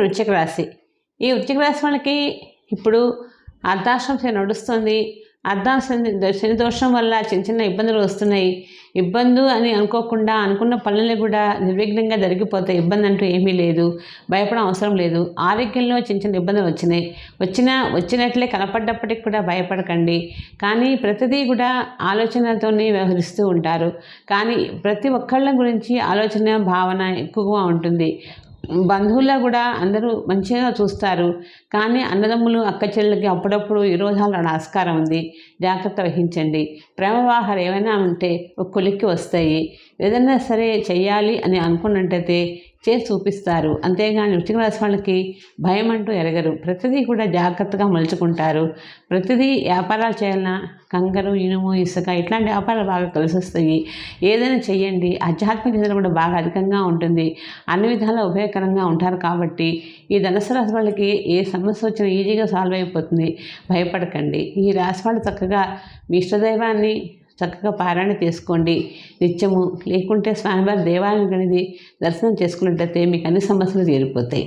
వృచ్చిక రాశి. ఈ వృచ్చిక రాశి వాళ్ళకి ఇప్పుడు అర్ధాశ్రం శని నడుస్తుంది అర్ధాశ్రం శని దోషం వల్ల చిన్న చిన్న ఇబ్బందులు వస్తున్నాయి. ఇబ్బందు అని అనుకోకుండా అనుకున్న పనులు కూడా నిర్విఘ్నంగా జరిగిపోతాయి. ఇబ్బంది అంటూ ఏమీ లేదు. భయపడడం అవసరం లేదు. ఆరోగ్యంలో చిన్న చిన్న ఇబ్బందులు వచ్చినాయి. వచ్చినా వచ్చినట్లే కనపడ్డప్పటికి కూడా భయపడకండి. కానీ ప్రతిదీ కూడా ఆలోచనతోనే వ్యవహరిస్తూ ఉంటారు. కానీ ప్రతి ఒక్కళ్ళ గురించి ఆలోచన భావన ఎక్కువగా ఉంటుంది. బంధువుల్లో కూడా అందరూ మంచిగా చూస్తారు. కానీ అన్నదమ్ములు అక్క చెల్లెలకి అప్పుడప్పుడు విరోధాల ఆస్కారం ఉంది. జాగ్రత్త వహించండి. ప్రేమ వ్యవహారాలు ఏమైనా ఉంటే ఒక కొలిక్కి వస్తాయి. ఏదైనా సరే చేయాలి అని అనుకున్నట్టయితే చేసి చూపిస్తారు. అంతేగాని వృశ్చిక రాశి వాళ్ళకి భయం అంటూ ఎరగరు. ప్రతిదీ కూడా జాగ్రత్తగా మలుచుకుంటారు. ప్రతిదీ వ్యాపారాలు చేయాలన్నా కంగరు ఇనుము ఇసుక ఇట్లాంటి వ్యాపారాలు బాగా కలిసి వస్తాయి ఏదైనా చెయ్యండి. ఆధ్యాత్మిక చింతన కూడా బాగా అధికంగా ఉంటుంది. అన్ని విధాలా ఉపయోగకరంగా ఉంటారు కాబట్టి ఈ ధనుసు రాశి వాళ్ళకి ఏ సమస్య వచ్చినా ఈజీగా సాల్వ్ అయిపోతుంది. భయపడకండి. ఈ రాశి వాళ్ళు చక్కగా మీ ఇష్టదైవాన్ని చక్కగా పారాయణ చేసుకోండి. నిత్యము లేకుంటే స్వామివారి దేవాలయం అనేది దర్శనం చేసుకున్నట్లయితే మీకు అన్ని సమస్యలు తీరిపోతాయి.